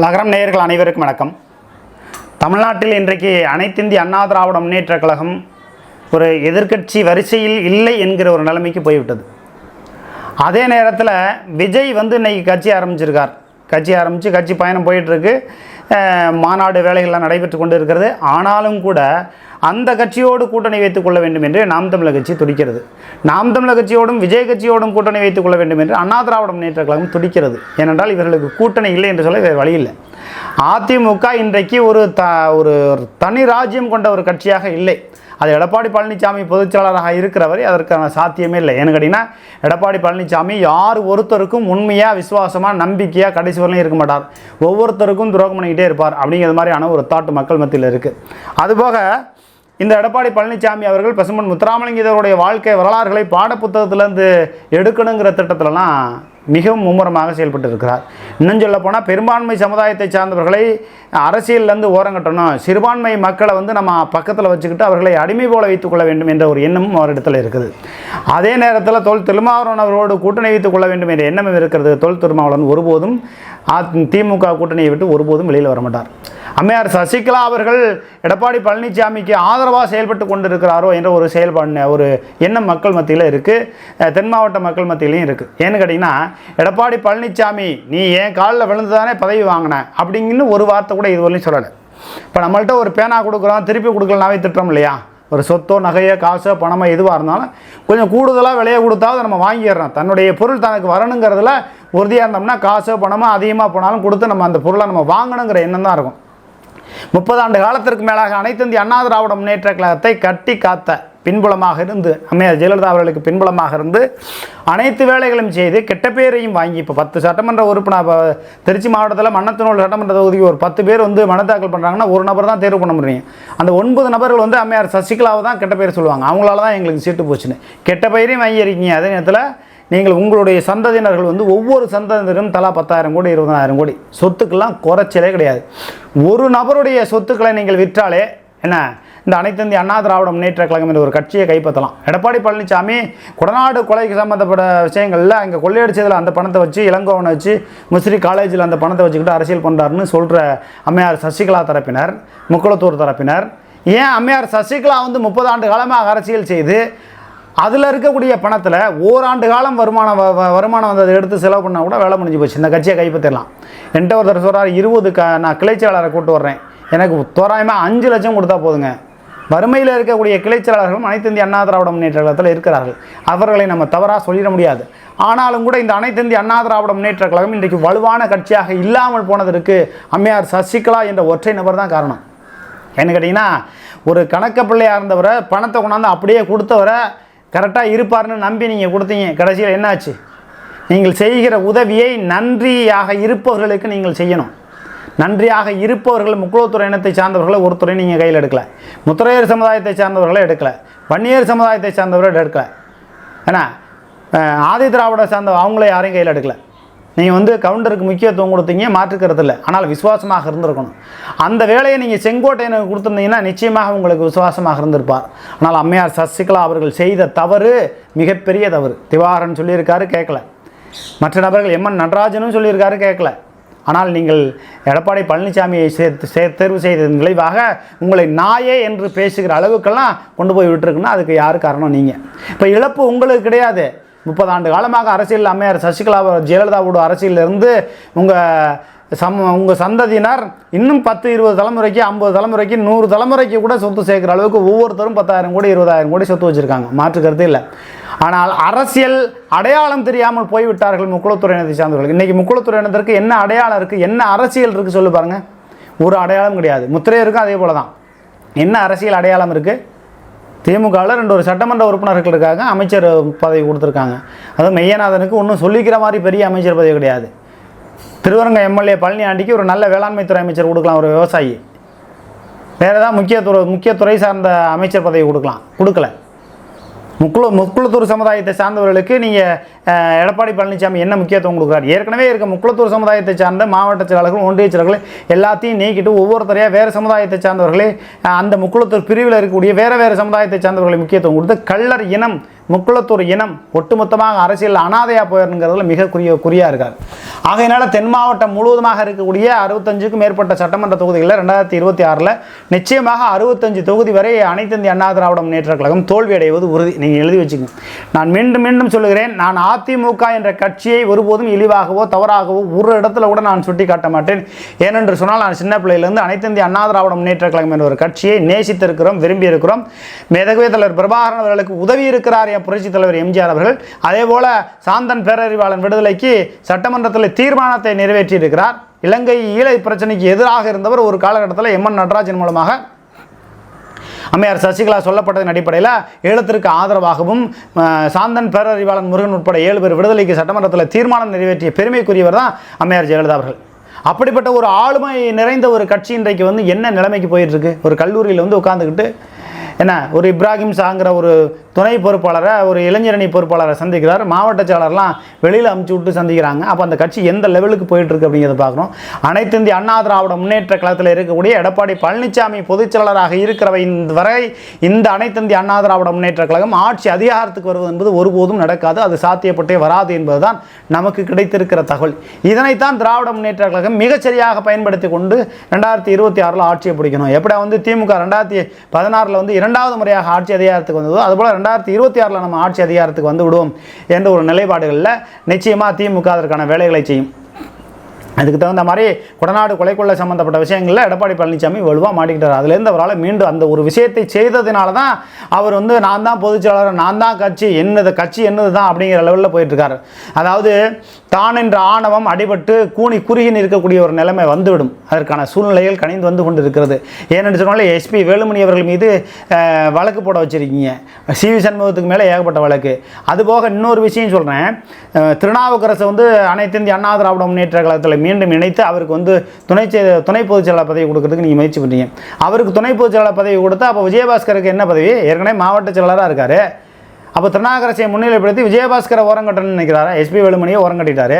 நகரம் நேயர்கள் அனைவருக்கும் வணக்கம். தமிழ்நாட்டில் இன்றைக்கு அனைத்திந்திய அண்ணா திராவிட முன்னேற்ற கழகம் ஒரு எதிர்க்கட்சி வரிசையில் இல்லை என்கிற ஒரு நிலைமைக்கு போய்விட்டது. அதே நேரத்தில் விஜய் வந்து இன்னைக்கு கட்சி ஆரம்பிச்சிருக்கார். கட்சி ஆரம்பித்து கட்சி பயணம் போயிட்டுருக்கு மாநாடு வேலைகள்லாம் நடைபெற்று கொண்டு இருக்கிறது ஆனாலும் கூட அந்த கட்சியோடு கூட்டணி வைத்துக் கொள்ள வேண்டும் என்று நாம் தமிழர் கட்சி துடிக்கிறது. நாம் தமிழர் கட்சியோடும் விஜய் கட்சியோடும் கூட்டணி வைத்துக் கொள்ள வேண்டும் என்று அண்ணா திராவிட முன்னேற்ற கழகம் துடிக்கிறது. ஏனென்றால் இவர்களுக்கு கூட்டணி இல்லை என்று சொல்ல வேறு வழி இல்லை. அதிமுக இன்றைக்கு ஒரு த ஒரு ஒரு தனி ராஜ்யம் கொண்ட ஒரு கட்சியாக இல்லை. அது எடப்பாடி பழனிசாமி பொதுச்செயலாளராக இருக்கிறவரை அதற்கான சாத்தியமே இல்லை. ஏன்னு கேட்டிங்கன்னா எடப்பாடி பழனிசாமி யார் ஒருத்தருக்கும் உண்மையாக விசுவாசமாக நம்பிக்கையாக கடைசி வரலையும் இருக்க மாட்டார். ஒவ்வொருத்தருக்கும் துரோகம் பண்ணிக்கிட்டே இருப்பார் அப்படிங்கிற மாதிரியான ஒரு தாட்டு மக்கள் மத்தியில் இருக்குது அதுபோக இந்த எடப்பாடி பழனிசாமி அவர்கள் பசுமன் முத்துராமலிங்கதருடைய வாழ்க்கை வரலாறுகளை பாடப்புத்தகத்திலேருந்து எடுக்கணுங்கிற திட்டத்திலலாம் மிகவும் மும்முரமாக செயல்பட்டு இருக்கிறார் இன்னும் சொல்ல போனால் பெரும்பான்மை சமுதாயத்தை சார்ந்தவர்களை அரசியல்லேருந்து ஓரங்கட்டணும் சிறுபான்மை மக்களை வந்து நம்ம பக்கத்தில் வச்சுக்கிட்டு அவர்களை அடிமை போல வைத்துக் கொள்ள வேண்டும் என்ற ஒரு எண்ணமும் அவரிடத்தில் இருக்குது. அதே நேரத்தில் தொல் திருமாவளவன் அவரோடு கூட்டணி வைத்துக் கொள்ள வேண்டும் என்ற எண்ணமும் இருக்கிறது. தொல் திருமாவளவன் ஒருபோதும் அ- திமுக கூட்டணியை விட்டு ஒருபோதும் வெளியில் வர மாட்டார். அம்மையார் சசிகலா அவர்கள் எடப்பாடி பழனிசாமிக்கு ஆதரவாக செயல்பட்டு கொண்டிருக்கிறாரோ என்ற ஒரு செயல்பாடு ஒரு எண்ணம் மக்கள் மத்தியில் இருக்குது தென் மாவட்ட மக்கள் மத்தியிலையும் இருக்குது ஏன்னு கேட்டிங்கன்னா எடப்பாடி பழனிசாமி நீ ஏன் காலில் விழுந்து தானே பதவி வாங்கின? அப்படிங்கன்னு ஒரு வார்த்தை கூட இதுவரையும் சொல்லலை. இப்போ நம்மள்ட்ட ஒரு பேனா கொடுக்குறோம் திருப்பி கொடுக்கலனாவே திட்டம் இல்லையா? ஒரு சொத்தோ நகையோ காசோ பணமோ எதுவாக இருந்தாலும் கொஞ்சம் கூடுதலாக விலையை கொடுத்தாவது நம்ம வாங்கிடுறோம். தன்னுடைய பொருள் தனக்கு வரணுங்கிறதுல உறுதியாக இருந்தோம்னா காசோ பணமோ அதிகமாக போனாலும் கொடுத்து நம்ம அந்த பொருளை நம்ம வாங்கணுங்கிற எண்ணம் தான் இருக்கும். முப்பது ஆண்டு காலத்திற்கு மேலாக அனைத்து இந்திய அண்ணா திராவிட முன்னேற்ற கழகத்தை கட்டி காத்த பின்புலமாக இருந்து அம்மையார் ஜெயலலிதா அவர்களுக்கு பின்புலமாக இருந்து அனைத்து வேலைகளும் செய்து கெட்ட பேரையும் வாங்கி இப்போ பத்து சட்டமன்ற உறுப்பினர் இப்போ திருச்சி மாவட்டத்தில் மன்னத்தினோல் சட்டமன்ற தொகுதிக்கு ஒரு பத்து பேர் வந்து மனு தாக்கல் பண்ணுறாங்கன்னா ஒரு நபர் தான் தேர்வு பண்ண முடியும். அந்த ஒன்பது நபர்கள் வந்து அம்மையார் சசிகலாவை தான் கெட்ட பேர் சொல்லுவாங்க. அவங்களால தான் எங்களுக்கு சீட்டு போச்சுன்னு. கெட்ட பெயரையும் வாங்கியிருக்கீங்க. அதே நேரத்தில் நீங்கள் உங்களுடைய சந்ததியினர்கள் வந்து ஒவ்வொரு சந்ததியினரும் தலா பத்தாயிரம் கோடி இருபதாயிரம் கோடி. சொத்துக்கெல்லாம் குறைச்சலே கிடையாது. ஒரு நபருடைய சொத்துக்களை நீங்கள் விற்றாலே என்ன? இந்த அனைத்திந்திய அண்ணா திராவிட முன்னேற்ற கழகம் என்ற ஒரு கட்சியை கைப்பற்றலாம். எடப்பாடி பழனிசாமி கொடநாடு கொலைக்கு சம்மந்தப்பட்ட விஷயங்களில் அங்கே கொள்ளையடிச்சதில் அந்த பணத்தை வச்சு இளங்கோவனை வச்சு முஸ்ரி காலேஜில் அந்த பணத்தை வச்சுக்கிட்டு அரசியல் பண்ணுறாருன்னு சொல்கிற அம்மையார் சசிகலா தரப்பினர் முக்குளத்தூர் தரப்பினர். ஏன் அம்மையார் சசிகலா வந்து முப்பது ஆண்டு காலமாக அரசியல் செய்து அதில் இருக்கக்கூடிய பணத்தில் ஓராண்டு காலம் வருமானம் வ- வருமானம் வந்ததை எடுத்து செலவு பண்ணால் கூட வேலை முடிஞ்சு போச்சு. இந்த கட்சியை கைப்பற்றிடலாம் என்கிட்ட ஒருத்தர் சொல்கிறார் இருபது க நான் கிளைச்செயலாளரை கூட்டு வர்றேன். எனக்கு தோராயமாக அஞ்சு லட்சம் கொடுத்தா போதுங்க. வறுமையில் இருக்கக்கூடிய கிளைச்செயலாளர்களும் அனைத்து இந்திய அண்ணா திராவிட முன்னேற்ற கழகத்தில் இருக்கிறார்கள். அவர்களை நம்ம தவறாக சொல்லிட முடியாது. ஆனாலும் கூட இந்த அனைத்து இந்திய அண்ணா திராவிட முன்னேற்ற கழகம் இன்றைக்கு வலுவான கட்சியாக இல்லாமல் போனதற்கு அம்மையார் சசிகலா என்ற ஒற்றை நபர் தான் காரணம். என்ன கேட்டிங்கன்னா ஒரு கணக்க பிள்ளையாக இருந்தவரை பணத்தை கொண்டாந்து அப்படியே கொடுத்தவரை கரெக்டாக இருப்பார்னு நம்பி நீங்கள் கொடுத்தீங்க. கடைசியில் என்னாச்சு? நீங்கள் செய்கிற உதவியை நன்றியாக இருப்பவர்களுக்கு நீங்கள் செய்யணும். நன்றியாக இருப்பவர்கள் முக்குளத்துறை இனத்தை சார்ந்தவர்களை ஒருத்தரை நீங்கள் கையில் எடுக்கல. முத்திரையர் சமுதாயத்தை சார்ந்தவர்களை எடுக்கலை. வன்னியர் சமுதாயத்தை சார்ந்தவர்களை எடுக்கலை. ஏன்னா ஆதி திராவிட சார்ந்த அவங்கள யாரையும் கையில் எடுக்கலை. நீங்கள் வந்து கவுண்டருக்கு முக்கியத்துவம் கொடுத்தீங்க மாற்றுக்கிறது இல்லை ஆனால் விசுவாசமாக இருந்திருக்கணும். அந்த வேலையை நீங்கள் செங்கோட்டையனுக்கு கொடுத்துருந்தீங்கன்னா நிச்சயமாக உங்களுக்கு விசுவாசமாக இருந்திருப்பார். ஆனால் அம்மையார் சசிகலா அவர்கள் செய்த தவறு மிகப்பெரிய தவறு. திவாகரன் சொல்லியிருக்காரு கேட்கல. மற்ற நபர்கள் எம்என் நடராஜனும் சொல்லியிருக்காரு கேட்கல. ஆனால் நீங்கள் எடப்பாடி பழனிசாமியை சேர்த்து சே தேர்வு செய்ததன் விளைவாக உங்களை நாயே என்று பேசுகிற அளவுக்கெல்லாம் கொண்டு போய் விட்டுருக்குன்னா அதுக்கு யார் காரணம்? நீங்கள் இப்போ இழப்பு உங்களுக்கு கிடையாது. முப்பது ஆண்டு காலமாக அரசியல் அம்மையார் சசிகலா ஜெயலலிதாவோட அரசியலிருந்து உங்கள் சம் உங்கள் சந்ததியினர் இன்னும் பத்து இருபது தலைமுறைக்கு ஐம்பது தலைமுறைக்கு நூறு தலைமுறைக்கு கூட சொத்து சேர்க்குற அளவுக்கு ஒவ்வொருத்தரும் பத்தாயிரம் கோடி இருபதாயிரம் கோடி சொத்து வச்சுருக்காங்க. மாற்று இல்லை. ஆனால் அரசியல் அடையாளம் தெரியாமல் போய்விட்டார்கள் முக்குளத்துறை இனத்தை சார்ந்தவர்கள். இன்றைக்கி முக்குளத்துறை இனத்திற்கு என்ன அடையாளம் இருக்குது என்ன அரசியல் இருக்குது சொல்லு பாருங்கள் ஒரு அடையாளம் கிடையாது. முத்திரையருக்கும் அதே போல தான் என்ன அரசியல் அடையாளம் இருக்குது திமுகவில் ரெண்டு ஒரு சட்டமன்ற உறுப்பினர்கள் இருக்காங்க அமைச்சர் பதவி கொடுத்துருக்காங்க. அதுவும் மெய்யநாதனுக்கு ஒன்றும் சொல்லிக்கிற மாதிரி பெரிய அமைச்சர் பதவி கிடையாது. திருவரங்க எம்எல்ஏ பழனி ஆண்டிக்கு ஒரு நல்ல வேளாண்மைத்துறை அமைச்சர் கொடுக்கலாம் ஒரு விவசாயி. வேறு ஏதாவது முக்கிய துறை முக்கிய துறை சார்ந்த அமைச்சர் பதவி கொடுக்கலாம் கொடுக்கல. முக்குள முக்குளத்தூர் சமுதாயத்தை சார்ந்தவர்களுக்கு நீங்கள் எடப்பாடி பழனிசாமி என்ன முக்கியத்துவம் கொடுக்குறாரு ஏற்கனவே இருக்க முக்குளத்தூர் சமுதாயத்தை சார்ந்த மாவட்ட செயலாளர்கள் ஒன்றிய செயலாளர்கள் எல்லாத்தையும் நீக்கிட்டு ஒவ்வொருத்தரையாக வேறு சமுதாயத்தை சார்ந்தவர்களே அந்த முக்குளத்தூர் பிரிவில் இருக்கக்கூடிய வேறு வேறு சமுதாயத்தை சார்ந்தவர்களை முக்கியத்துவம் கொடுத்து கள்ளர் இனம் முக்குளத்தூர் இனம் ஒட்டுமொத்தமாக அரசியல் அனாதையாக போயிருங்கிறதுல மிக குறிய குறியாக இருக்கார். ஆகையினால தென் மாவட்டம் முழுவதுமாக இருக்கக்கூடிய அறுபத்தஞ்சுக்கும் மேற்பட்ட சட்டமன்ற தொகுதிகளில் ரெண்டாயிரத்தி இருபத்தி ஆறில் நிச்சயமாக அறுபத்தஞ்சு தொகுதி வரை அனைத்து இந்திய அண்ணா திராவிட முன்னேற்ற கழகம் தோல்வியடைவது உறுதி. நீங்கள் எழுதி வச்சுக்கோங்க நான் மீண்டும் மீண்டும் சொல்லுகிறேன் நான் அதிமுக என்ற கட்சியை ஒருபோதும் இழிவாகவோ தவறாகவோ ஒரு இடத்துல கூட நான் சுட்டி காட்ட மாட்டேன். ஏனென்று சொன்னால் நான் சின்ன பிள்ளையிலிருந்து அனைத்து இந்திய அண்ணா திராவிட முன்னேற்ற கழகம் என்ற ஒரு கட்சியை நேசித்திருக்கிறோம் விரும்பி இருக்கிறோம் மேதகவே தலைவர் பிரபாகரன் அவர்களுக்கு உதவி இருக்கிறார் என் புரட்சித் தலைவர் எம்ஜிஆர் அவர்கள். அதே போல சாந்தன் பேரறிவாளன் விடுதலைக்கு சட்டமன்றத்தில் தீர்மானத்தை நிறைவேற்றியிருக்கிறார். இலங்கை ஈழ பிரச்சனைக்கு எதிராக இருந்தவர் ஒரு காலகட்டத்தில் எம். என். நடராஜன் மூலமாக. அம்மையார் சசிகலா சொல்லப்பட்டதன் அடிப்படையில் ஈழத்திற்கு ஆதரவாகவும் சாந்தன் பேரறிவாளன் முருகன் உட்பட ஏழு பேர் விடுதலைக்கு சட்டமன்றத்தில் தீர்மானம் நிறைவேற்றிய பெருமைக்குரியவர் தான் அம்மையார் ஜெயலலிதா அவர்கள். அப்படிப்பட்ட ஒரு ஆளுமை நிறைந்த ஒரு கட்சி இன்றைக்கு வந்து என்ன நிலைமைக்கு போயிட்டுருக்கு ஒரு கல்லூரியில் வந்து உட்காந்துக்கிட்டு என்ன ஒரு இப்ராஹிம் சாங்கிற ஒரு துணை பொறுப்பாளரை ஒரு இளைஞரணி பொறுப்பாளரை சந்திக்கிறார். மாவட்ட செயலர்லாம் வெளியில் அமுச்சு விட்டு சந்திக்கிறாங்க. அப்போ அந்த கட்சி எந்த லெவலுக்கு போயிட்டுருக்கு அப்படிங்கிறத பார்க்குறோம் அனைத்து இந்திய அண்ணா திராவிட முன்னேற்ற கழகத்தில் இருக்கக்கூடிய எடப்பாடி பழனிசாமி பொதுச்செயலராக இருக்கிறவை இந்த வரை இந்த அனைத்து இந்திய அண்ணா திராவிட முன்னேற்ற கழகம் ஆட்சி அதிகாரத்துக்கு வருவது என்பது ஒருபோதும் நடக்காது. அது சாத்தியப்பட்டே வராது என்பதுதான் நமக்கு கிடைத்திருக்கிற தகவல். இதனைத்தான் திராவிட முன்னேற்ற கழகம் மிகச்சரியாக பயன்படுத்தி கொண்டு ரெண்டாயிரத்தி இருபத்தி ஆறில் ஆட்சியை பிடிக்கணும். எப்படி வந்து திமுக ரெண்டாயிரத்தி பதினாறில் வந்து இரண்டாவது முறையாக ஆட்சி அதிகாரத்துக்கு வந்ததோ அதுபோல் ரெண்டாயிரத்தி இருபத்தி ஆறில் நம்ம ஆட்சி அதிகாரத்துக்கு வந்து விடுவோம் என்ற ஒரு நிலைப்பாடுகளில் நிச்சயமாக திமுக அதற்கான வேலைகளை செய்யும். அதுக்கு தகுந்த மாதிரி கொடநாடு கொலை கொள்ள சம்மந்தப்பட்ட விஷயங்களில் எடப்பாடி பழனிசாமி வலுவாக மாட்டிக்கிட்டார். அதுலேருந்து அவரால் மீண்டும் அந்த ஒரு விஷயத்தை செய்ததுனால தான் அவர் வந்து நான் தான் பொதுச்செயலாளர் நான் தான் கட்சி என்னது கட்சி என்னது தான் அப்படிங்கிற லெவலில் போயிட்டுருக்காரு. அதாவது தான் என்ற ஆணவம் அடிபட்டு கூனி குறுகி நிற்கக்கூடிய ஒரு நிலைமை வந்துவிடும். அதற்கான சூழ்நிலைகள் கணிந்து வந்து கொண்டு இருக்கிறது ஏன்னு சொன்னாலே எஸ்பி வேலுமணி அவர்கள் மீது வழக்கு போட வச்சுருக்கீங்க. சி வி சண்முகத்துக்கு மேலே ஏகப்பட்ட வழக்கு. அதுபோக இன்னொரு விஷயம் சொல்கிறேன் திருநாவுக்கரசு வந்து அனைத்து இந்திய அண்ணா திராவிட முன்னேற்ற கழகத்தில் மீண்டும் இணைத்து அவருக்கு வந்து துணை செ- துணை பொதுச் செயலாளர் பதவி கொடுக்கறதுக்கு நீங்கள் முயற்சி பண்ணுறீங்க அவருக்கு துணை பொதுச் செயலாளர் பதவி கொடுத்தா அப்போ விஜயபாஸ்கருக்கு என்ன பதவி? ஏற்கனவே மாவட்ட செயலாளராக இருக்காரு. அப்போ திருநாகரசியை முன்னிலைப்படுத்தி விஜயபாஸ்கரை ஓரங்கட்டணும்னு நினைக்கிறாரா. எஸ்பி வேலுமணியை ஓரங்கட்டிட்டாரு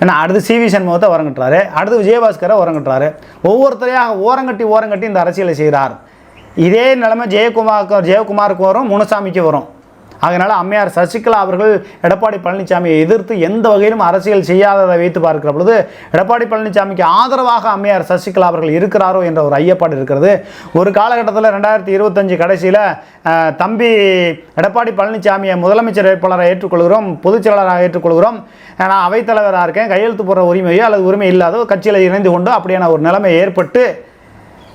ஏன்னா அடுத்து சிவி சண்முகத்தை ஓரங்கட்டுறாரு அடுத்து விஜயபாஸ்கரை ஓரங்கட்டுறாரு ஒவ்வொருத்தரையாக ஓரங்கட்டி ஓரங்கட்டி இந்த அரசியலை செய்கிறார் இதே நிலைமை ஜெயக்குமாருக்கு ஜெயக்குமாருக்கு வரும் முனுசாமிக்கு வரும். அதனால் அம்மையார் சசிகலா அவர்கள் எடப்பாடி பழனிசாமியை எதிர்த்து எந்த வகையிலும் அரசியல் செய்யாததை வைத்து பார்க்கிற பொழுது எடப்பாடி பழனிசாமிக்கு ஆதரவாக அம்மையார் சசிகலா அவர்கள் இருக்கிறாரோ என்ற ஒரு ஐயப்பாடு இருக்கிறது. ஒரு காலகட்டத்தில் ரெண்டாயிரத்தி இருபத்தஞ்சு கடைசியில் தம்பி எடப்பாடி பழனிசாமியை முதலமைச்சர் வேட்பாளரை ஏற்றுக்கொள்கிறோம் பொதுச் செயலாளராக ஏற்றுக்கொள்கிறோம். நான் அவைத்தலைவராக இருக்கேன் கையெழுத்து போடுற உரிமையோ அல்லது உரிமை இல்லாதோ கட்சியில் இணைந்து கொண்டோ அப்படியான ஒரு நிலைமை ஏற்பட்டு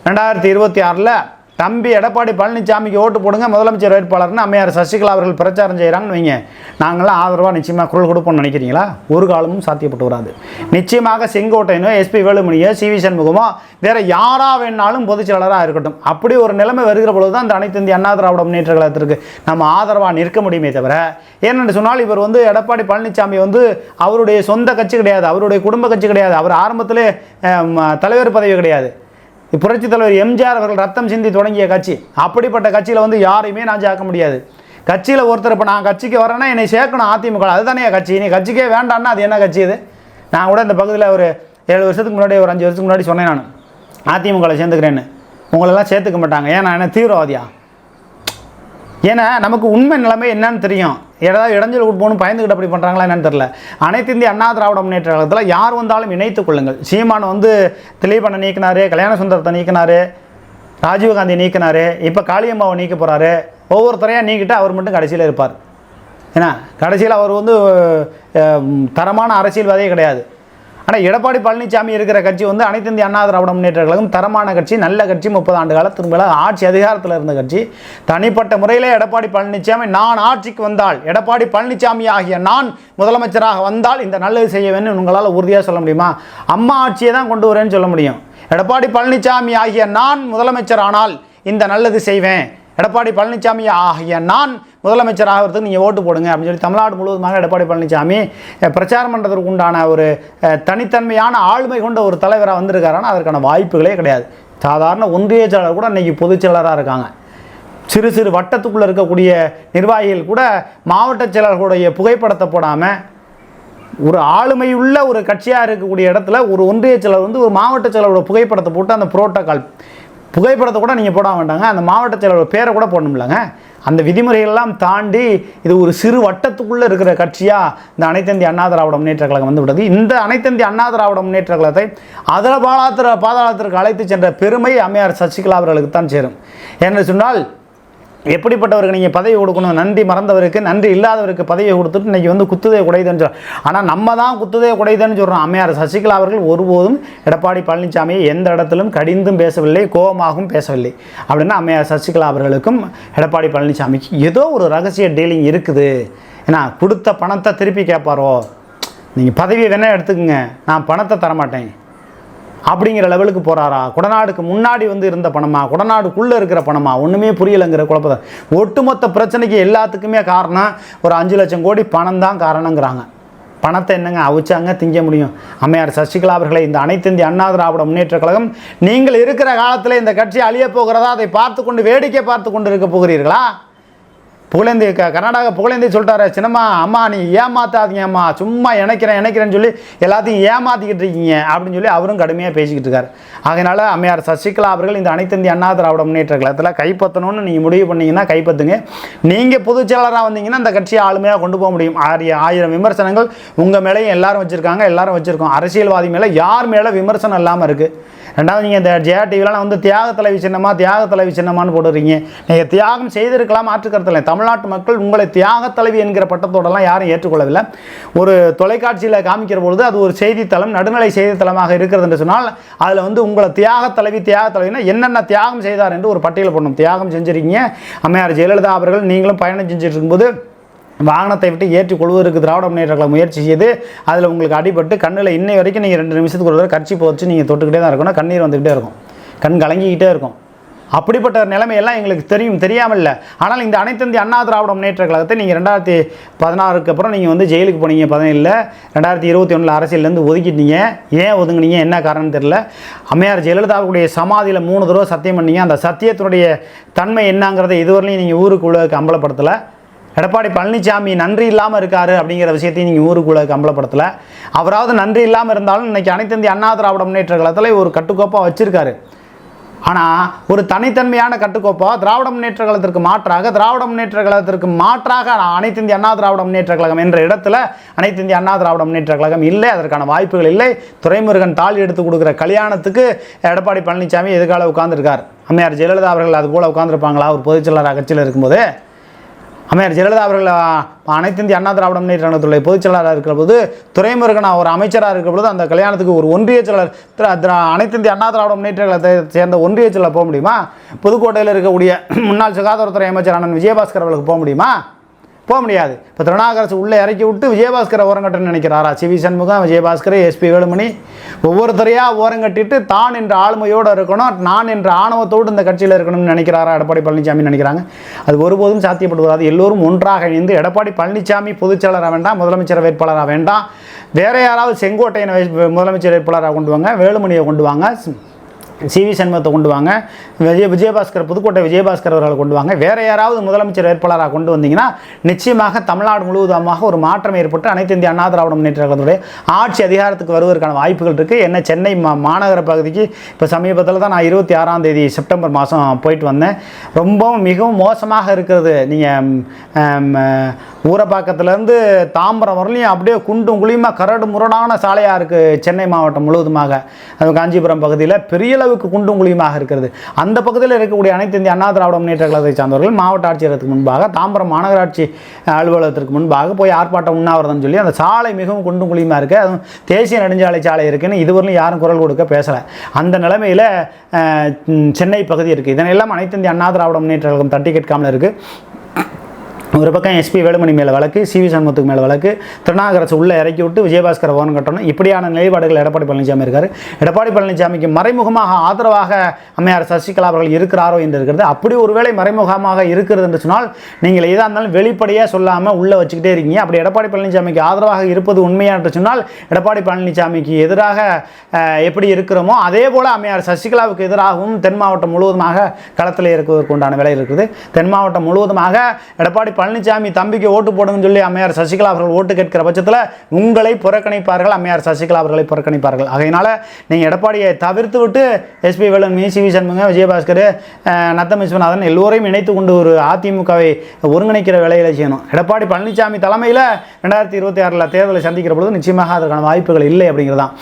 ரெண்டாயிரத்தி இருபத்தி ஆறில் தம்பி எடப்பாடி பழனிசாமிக்கு ஓட்டு போடுங்க. முதலமைச்சர் வேட்பாளர்னு அம்மையார் சசிகலா அவர்கள் பிரச்சாரம் செய்கிறாங்கன்னு வைங்க. நாங்களாம் ஆதரவாக நிச்சயமாக குரல் கொடுப்போம்னு நினைக்கிறீங்களா? ஒரு காலமும் சாத்தியப்பட்டு வராது. நிச்சயமாக செங்கோட்டையனோ எஸ்பி வேலுமணியோ சி வி சண்முகமோ வேற யாராக வேணாலும் பொதுச் செயலாளராக இருக்கட்டும். அப்படி ஒரு நிலைமை வருகிற பொழுது தான் இந்த அனைத்து இந்திய அண்ணா திராவிட முன்னேற்ற கழகத்திற்கு நம்ம ஆதரவாக நிற்க முடியுமே தவிர ஏனென்று சொன்னால் இவர் வந்து எடப்பாடி பழனிசாமி வந்து அவருடைய சொந்த கட்சி கிடையாது அவருடைய குடும்ப கட்சி கிடையாது. அவர் ஆரம்பத்திலே தலைவர் பதவி கிடையாது. புரட்சி தலைவர் எம்ஜிஆர் அவர்கள் ரத்தம் சிந்தி தொடங்கிய கட்சி. அப்படிப்பட்ட கட்சியில் வந்து யாரையுமே நான் சேர்க்க முடியாது. கட்சியில் ஒருத்தர் இப்போ நான் கட்சிக்கு வரேன்னா என்னை சேர்க்கணும் அதிமுக. அதுதானே கட்சி. நீ கட்சிக்கே வேண்டான்னா அது என்ன கட்சி இது? நான் கூட இந்த பகுதியில் ஒரு ஏழு வருஷத்துக்கு முன்னாடி ஒரு அஞ்சு வருஷத்துக்கு முன்னாடி சொன்னேன் நான். அதிமுகவில் சேர்ந்துக்கிறேன்னு. உங்களெல்லாம் சேர்த்துக்க மாட்டாங்க. ஏன் நான் என்ன தீவிரவாதியா? ஏன்னா நமக்கு உண்மை நிலைமை என்னன்னு தெரியும். ஏதாவது இடைஞ்சல் போகணும் பயந்துக்கிட்டு அப்படி பண்ணுறாங்களா என்னன்னு தெரில அனைத்து இந்திய அண்ணா திராவிட முன்னேற்ற கழகத்தில் யார் வந்தாலும் இணைத்துக் கொள்ளுங்கள். சீமான் வந்து திலீபனை நீக்கினாரு கல்யாண சுந்தரத்தை நீக்கினாரு ராஜீவ்காந்தி நீக்கினாரு இப்போ காளியம்மாவை நீக்க போகிறாரு ஒவ்வொருத்தரையாக நீக்கிட்டு அவர் மட்டும் கடைசியில் இருப்பார். ஏன்னா கடைசியில் அவர் வந்து தரமான அரசியல்வாதியே கிடையாது. ஆனால் எடப்பாடி பழனிசாமி இருக்கிற கட்சி வந்து அனைத்து இந்திய அண்ணா திராவிட முன்னேற்ற கழகம் தரமான கட்சி நல்ல கட்சி முப்பது ஆண்டு கால திரும்ப ஆட்சி அதிகாரத்தில் இருந்த கட்சி. தனிப்பட்ட முறையில் எடப்பாடி பழனிசாமி நான் ஆட்சிக்கு வந்தால் எடப்பாடி பழனிசாமி ஆகிய நான் முதலமைச்சராக வந்தால் இந்த நல்லது செய்ய வேண்டும் உங்களால் உறுதியாக சொல்ல முடியுமா? அம்மா ஆட்சியை தான் கொண்டு வரேன்னு சொல்ல முடியும். எடப்பாடி பழனிசாமி ஆகிய நான் முதலமைச்சர் ஆனால் இந்த நல்லது செய்வேன். எடப்பாடி பழனிசாமி ஆகிய நான் முதலமைச்சர் ஆகிறதுக்கு நீங்கள் ஓட்டு போடுங்க அப்படின்னு சொல்லி தமிழ்நாடு முழுவதுமாக எடப்பாடி பழனிசாமி பிரச்சாரம் பண்ணுறதுக்கு உண்டான ஒரு தனித்தன்மையான ஆளுமை கொண்ட ஒரு தலைவராக வந்திருக்காருன்னா அதற்கான வாய்ப்புகளே கிடையாது. சாதாரண ஒன்றிய செயலர் கூட இன்னைக்கு பொதுச் செயலராக இருக்காங்க. சிறு சிறு வட்டத்துக்குள்ளே இருக்கக்கூடிய நிர்வாகிகள் கூட மாவட்ட செயலர்களுடைய புகைப்படத்தை போடாமல் ஒரு ஆளுமையுள்ள ஒரு கட்சியாக இருக்கக்கூடிய இடத்துல ஒரு ஒன்றிய செயலர் வந்து ஒரு மாவட்ட செயலரோட புகைப்படத்தை போட்டு அந்த புரோட்டோக்கால் புகைப்படத்தை கூட நீங்கள் போட வேண்டாங்க. அந்த மாவட்ட செயலரோட பேரை கூட போடணும்லங்க. அந்த விதிமுறைகள்லாம் தாண்டி இது ஒரு சிறு வட்டத்துக்குள்ளே இருக்கிற கட்சியாக இந்த அனைத்தந்தி அண்ணா திராவிட முன்னேற்ற கழகம் வந்து விட்டது. இந்த அனைத்தந்தி அண்ணா திராவிட முன்னேற்ற கழகத்தை அதர பாலாத்திர பாதாளத்திற்கு அழைத்து சென்ற பெருமை அம்மையார் சசிகலா அவர்களுக்கு தான் சேரும். என்று சொன்னால் எப்படிப்பட்டவருக்கு நீங்கள் பதவி கொடுக்கணும்? நன்றி மறந்தவருக்கு நன்றி இல்லாதவருக்கு பதவியை கொடுத்துட்டு இன்றைக்கி வந்து குத்துதே குடையுதுன்னு சொல்கிறோம் ஆனால் நம்ம தான் குத்துதே குடையுதுன்னு சொல்கிறோம் அம்மையார் சசிகலா அவர்கள் ஒருபோதும் எடப்பாடி பழனிசாமியை எந்த இடத்திலும் கடிந்தும் பேசவில்லை கோபமாகவும் பேசவில்லை. அப்படின்னா அம்மையார் சசிகலா அவர்களுக்கும் எடப்பாடி பழனிசாமிக்கு ஏதோ ஒரு ரகசிய டீலிங் இருக்குது. ஏன்னா கொடுத்த பணத்தை திருப்பி கேட்பாரோ நீங்கள் பதவியை வேணால் எடுத்துக்கோங்க. நான் பணத்தை தரமாட்டேன். அப்படிங்கிற லெவலுக்கு போகிறாரா குடநாடுக்கு முன்னாடி வந்து இருந்த பணமா? குடநாடுக்குள்ளே இருக்கிற பணமா? ஒன்றுமே புரியலைங்கிற குழப்பத்தை ஒட்டுமொத்த பிரச்சனைக்கு எல்லாத்துக்குமே காரணம் ஒரு அஞ்சு லட்சம் கோடி பணம் தான் காரணங்கிறாங்க. பணத்தை என்னங்க அவிச்சாங்க திங்க முடியும்? அம்மையார் சசிகலா அவர்களை இந்த அனைத்து இந்திய அண்ணா திராவிட முன்னேற்ற கழகம் நீங்கள் இருக்கிற காலத்தில் இந்த கட்சி அழிய போகிறதா? அதை பார்த்து கொண்டு வேடிக்கை பார்த்து கொண்டு இருக்க போகிறீர்களா? புகழேந்தி க கர்நாடகா புகழேந்தி சொல்லிட்டாரு சின்னம்மா அம்மா நீ ஏமாத்தாதீங்க அம்மா. சும்மா இணைக்கிறேன் இணைக்கிறேன்னு சொல்லி எல்லாத்தையும் ஏமாத்திக்கிட்டு இருக்கீங்க அப்படின்னு சொல்லி அவரும் கடுமையாக பேசிக்கிட்டு இருக்காரு. அதனால் அம்மையார் சசிகலா அவர்கள் இந்த அனைத்து இந்திய அண்ணா திராவிட முன்னேற்ற கழகத்தில் கைப்பற்றணும்னு நீங்கள் முடிவு பண்ணிங்கன்னா கைப்பற்றுங்க. நீங்கள் பொதுச் செயலராக வந்தீங்கன்னா அந்த கட்சியை ஆளுமையாக கொண்டு போக முடியும். ஆரிய ஆயிரம் விமர்சனங்கள் உங்கள் மேலேயும் எல்லாரும் வச்சுருக்காங்க எல்லாரும் வச்சுருக்கோம். அரசியல்வாதி மேலே யார் மேலே விமர்சனம் இல்லாமல் இருக்குது ரெண்டாவது நீங்கள் இந்த ஜெயா டிவிலாம் வந்து தியாக தலைவி சின்னமா தியாக தலைவி சின்னமான்னு போடுறீங்க. நீங்கள் தியாகம் செய்திருக்கலாம் மாற்றுக்கருத்தில் தமிழ்நாட்டு மக்கள் உங்களை தியாக தலைவி என்கிற பட்டத்தோடலாம் யாரும் ஏற்றுக்கொள்ளவில்லை. ஒரு தொலைக்காட்சியில் காமிக்கிற பொழுது அது ஒரு செய்தித்தளம் நடுநிலை செய்தித்தளமாக இருக்கிறது என்று சொன்னால் அதில் வந்து உங்களை தியாக தலைவி தியாக தலைவினா என்னென்ன தியாகம் செய்தார் என்று ஒரு பட்டியல் போடணும். தியாகம் செஞ்சுருக்கீங்க. அம்மையார் ஜெயலலிதா அவர்கள் நீங்களும் பயணம் செஞ்சுட்டு இருக்கும்போது வாகனத்தை விட்டு ஏற்றி கொள்வதற்கு திராவிட முன்னேற்ற கழகம் முயற்சி செய்து அதில் உங்களுக்கு அடிபட்டு கண்ணில் இன்னை வரைக்கும் நீங்கள் ரெண்டு நிமிஷத்துக்கு ஒரு தடவை கட்சி போச்சு நீங்கள் தொட்டுக்கிட்டே தான் இருக்கணும். கண்ணீர் வந்துக்கிட்டே இருக்கும். கண் கலங்கிக்கிட்டே இருக்கும். அப்படிப்பட்ட நிலைமையெல்லாம் எங்களுக்கு தெரியும் தெரியாமல் இல்லை ஆனால் இந்த அனைத்து இந்திய அண்ணா திராவிட முன்னேற்ற கழகத்தை நீங்கள் ரெண்டாயிரத்தி பதினாறுக்கு அப்புறம் நீங்கள் வந்து ஜெயிலுக்கு போனீங்க பதினேழில். ரெண்டாயிரத்தி இருபத்தி ஒன்றில் அரசியலேருந்து ஒதுக்கிட்டீங்க. ஏன் ஒதுங்கினீங்க? என்ன காரணம் தெரில அம்மையார் ஜெயலலிதாவுடைய சமாதியில் மூணு தடவை சத்தியம் பண்ணீங்க. அந்த சத்தியத்தினுடைய தன்மை என்னங்கிறத இதுவரையிலையும் நீங்கள் ஊருக்குள்ளே அம்பலப்படுத்தலை. எடப்பாடி பழனிசாமி நன்றி இல்லாமல் இருக்காரு அப்படிங்கிற விஷயத்தையும் நீங்கள் ஊருக்குள்ளே கம்பளப்படுத்தலை. அவராவது நன்றி இல்லாமல் இருந்தாலும் இன்னைக்கு அனைத்து இந்திய அண்ணா திராவிட முன்னேற்ற கழகத்தில் ஒரு கட்டுக்கோப்பாக வச்சுருக்காரு. ஆனால் ஒரு தனித்தன்மையான கட்டுக்கோப்பாக திராவிட முன்னேற்ற கழகத்திற்கு மாற்றாக திராவிட முன்னேற்ற கழகத்திற்கு மாற்றாக அனைத்து இந்திய அண்ணா திராவிட முன்னேற்ற கழகம் என்ற இடத்துல அனைத்து இந்திய அண்ணா திராவிட முன்னேற்ற கழகம் இல்லை. அதற்கான வாய்ப்புகள் இல்லை. துரைமுருகன் தாலி எடுத்து கொடுக்குற கல்யாணத்துக்கு எடப்பாடி பழனிசாமி எதிர்கால உட்காந்துருக்கார் அம்மையார் ஜெயலலிதா அவர்கள் அது போல் உட்காந்துருப்பாங்களா ஒரு பொதுச்செயலாளர் கட்சியில் இருக்கும்போது அமைச்சர் ஜெயலலிதா அவர்கள் அனைத்து இந்திய அண்ணா திராவிட முன்னேற்ற கழகத்துடைய பொதுச் செயலாளராக இருக்கிற போது துறைமுருகன் ஒரு அமைச்சராக இருக்கிற போது அந்த கல்யாணத்துக்கு ஒரு ஒன்றிய செயலர் அனைத்து இந்திய அண்ணா திராவிட முன்னேற்ற கழகத்தை சேர்ந்த ஒன்றிய செயலர் போக முடியுமா? புதுக்கோட்டையில் இருக்கக்கூடிய முன்னாள் சுகாதாரத்துறை அமைச்சர் அண்ணன் விஜயபாஸ்கர் அவர்களுக்கு போக முடியுமா? போக முடியாது. இப்போ திருநாகரசு உள்ளே இறக்கி விட்டு விஜயபாஸ்கரை ஓரங்கட்டன்னு நினைக்கிறாரா? CV Shanmugam Vijayabaskar SP Velumani. ஒவ்வொருத்தரையாக ஓரங்கட்டிட்டு தான் என்ற ஆளுமையோடு இருக்கணும் நான் என்ற ஆணவத்தோடு இந்த கட்சியில் இருக்கணும்னு நினைக்கிறாரா? எடப்பாடி பழனிசாமி நினைக்கிறாங்க. அது ஒருபோதும் சாத்தியப்படுவதாது. எல்லோரும் ஒன்றாக இணைந்து எடப்பாடி பழனிசாமி பொதுச்செயலராக வேண்டாம் முதலமைச்சர் வேட்பாளராக வேண்டாம். வேற யாராவது செங்கோட்டையனை முதலமைச்சர் வேட்பாளராக கொண்டு வாங்க வேலுமணியை கொண்டு வாங்க. சிவி சண்முகத்தை கொண்டு வாங்க. விஜய விஜயபாஸ்கர் புதுக்கோட்டை விஜயபாஸ்கர் அவர்களை கொண்டு வாங்க. வேறு யாராவது முதலமைச்சர் வேட்பாளராக கொண்டு வந்தீங்கன்னா நிச்சயமாக தமிழ்நாடு முழுவதுமாக ஒரு மாற்றம் ஏற்பட்டு அனைத்து இந்திய அண்ணா திராவிட முன்னேற்ற கழகத்துடைய ஆட்சி அதிகாரத்துக்கு வருவதற்கான வாய்ப்புகள் இருக்குது என்ன சென்னை மா மாநகர பகுதிக்கு இப்போ சமீபத்தில் தான் நான் இருபத்தி ஆறாம் தேதி செப்டம்பர் மாதம் போயிட்டு வந்தேன். ரொம்பவும் மிகவும் மோசமாக இருக்கிறது. நீங்கள் ஊரப்பாக்கத்துலேருந்து தாம்பரம் வரலையும் அப்படியே குண்டும் குழியுமா கரடு முரடான சாலையாக இருக்குது சென்னை மாவட்டம் முழுவதுமாக. அது காஞ்சிபுரம் பகுதியில் பெரிய அளவு அளவுக்கு குண்டும் குழியுமாக இருக்கிறது. அந்த பகுதியில் இருக்கக்கூடிய அனைத்து இந்திய அண்ணா திராவிட முன்னேற்ற கழகத்தை சார்ந்தவர்கள் மாவட்ட ஆட்சியரத்துக்கு முன்பாக தாம்பரம் மாநகராட்சி அலுவலகத்திற்கு முன்பாக போய் ஆர்ப்பாட்டம் உண்ணாவிரதம் சொல்லி அந்த சாலை மிகவும் குண்டும் குழியுமா இருக்குது அதுவும் தேசிய நெடுஞ்சாலை சாலை இருக்குன்னு இதுவரையிலும் யாரும் குரல் கொடுக்க பேசலை. அந்த நிலைமையில் சென்னை பகுதி இருக்குது இதனையெல்லாம் அனைத்து இந்திய அண்ணா திராவிட முன்னேற்ற கழகம் தட்டி கேட்காமல் இருக்குது ஒரு பக்கம் எஸ்பி வேலுமணி மேலே வழக்கு சிவி சண்முகத்துக்கு மேலே வழக்கு. திருநாகரசு உள்ளே இறக்கி விட்டு விஜயபாஸ்கர் ஓரம் கட்டணும். இப்படியான நிலைப்பாடுகள் எடப்பாடி பழனிசாமி இருக்கார். எடப்பாடி பழனிசாமிக்கு மறைமுகமாக ஆதரவாக அம்மையார் சசிகலா அவர்கள் இருக்கிறாரோ என்று இருக்கிறது. அப்படி ஒருவேளை மறைமுகமாக இருக்கிறது என்று சொன்னால் நீங்கள் எதாக இருந்தாலும் வெளிப்படையாக சொல்லாமல் உள்ளே வச்சுக்கிட்டே இருக்கீங்க. அப்படி எடப்பாடி பழனிசாமிக்கு ஆதரவாக இருப்பது உண்மையா என்று சொன்னால் எடப்பாடி பழனிசாமிக்கு எதிராக எப்படி இருக்கிறோமோ அதே போல் அம்மையார் சசிகலாவுக்கு எதிராகவும் தென் மாவட்டம் முழுவதுமாக களத்தில் இருக்குவதற்கு உண்டான வேலை இருக்குது. தென் மாவட்டம் முழுவதுமாக எடப்பாடி பழனிசாமி தம்பிக்கு ஓட்டு போடுங்கன்னு சொல்லி அம்மையார் சசிகலா அவர்கள் ஓட்டு கேட்கிற பட்சத்தில் உங்களை புறக்கணிப்பார்கள் அம்மையார் சசிகலா அவர்களை புறக்கணிப்பார்கள். ஆகையினால நீங்கள் எடப்பாடியை தவிர்த்து விட்டு SP Velumani C V Shanmugam Vijayabaskar Natham Viswanathan எல்லோரையும் இணைத்து கொண்டு ஒரு அதிமுகவை ஒருங்கிணைக்கிற வேலைகளை செய்யணும். எடப்பாடி பழனிசாமி தலைமையில் ரெண்டாயிரத்தி இருபத்தி ஆறில் தேர்தலை சந்திக்கிற பொழுது நிச்சயமாக அதற்கான வாய்ப்புகள் இல்லை அப்படிங்கிறதான்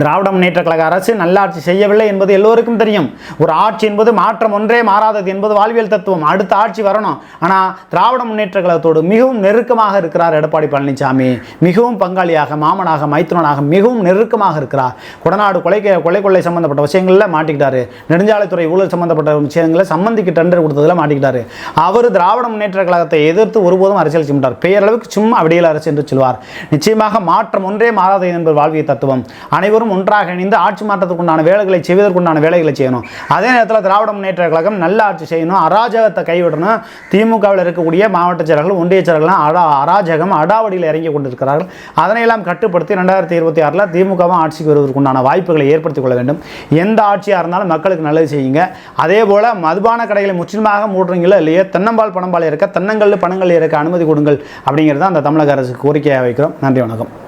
திராவிட முன்னேற்ற கழக அரசு நல்லாட்சி செய்யவில்லை என்பது எல்லோருக்கும் தெரியும். ஒரு ஆட்சி என்பது மாற்றம் ஒன்றே மாறாதது என்பது வாழ்வியல் தத்துவம். அடுத்த ஆட்சி வரணும். ஆனால் திராவிட முன்னேற்ற கழகத்தோடு மிகவும் நெருக்கமாக இருக்கிறார் எடப்பாடி பழனிசாமி மிகவும் பங்காளியாக மாமனாக மைத்துனனாக மிகவும் நெருக்கமாக இருக்கிறார். கொடநாடு கொலை கொலை கொள்ளை சம்பந்தப்பட்ட விஷயங்களில் மாட்டிக்கிட்டாரு. நெடுஞ்சாலைத்துறை ஊழல் சம்பந்தப்பட்ட விஷயங்களில் சம்பந்திக்கு டெண்டர் கொடுத்ததில் மாட்டிக்கிட்டாரு. அவர் திராவிட முன்னேற்ற கழகத்தை எதிர்த்து ஒருபோதும் அரசியல் செய்ய பெயரளவுக்கு சும்மா விடியல் அரசு என்று சொல்வார். நிச்சயமாக மாற்றம் ஒன்றே மாறாதது என்பது வாழ்வியல் தத்துவம். அனைவரும் ஒன்றாக இணைந்து ஆட்சி மாற்றத்துக்குண்டான வேலைகளை செய்வதற்குண்டான வேலைகளை செய்யணும். அதே நேரத்தில் திராவிட முன்னேற்ற கழகம் நல்ல ஆட்சி செய்யணும். அராஜகத்தை கைவிடணும். திமுகவில் இருக்கக்கூடிய மாவட்ட செயலர்கள் ஒன்றிய செயலர்கள்லாம் அடா அராஜகம் அடாவடியில் இறங்கி கொண்டிருக்கிறார்கள். அதனையெல்லாம் கட்டுப்படுத்தி ரெண்டாயிரத்தி இருபத்தி ஆறில் திமுகவும் ஆட்சிக்கு வருவதற்குண்டான வாய்ப்புகளை ஏற்படுத்திக் கொள்ள வேண்டும். எந்த ஆட்சியாக இருந்தாலும் மக்களுக்கு நல்லது செய்யுங்க. அதே போல் மதுபான கடைகளை முற்றிலுமாக மூடுறீங்களோ இல்லையோ தென்னம்பால் பணம்பால் இருக்க தென்னங்கல் பணங்கள் இருக்க அனுமதி கொடுங்கள் அப்படிங்கிறது அந்த தமிழக அரசுக்கு கோரிக்கையாக வைக்கிறோம். நன்றி வணக்கம்.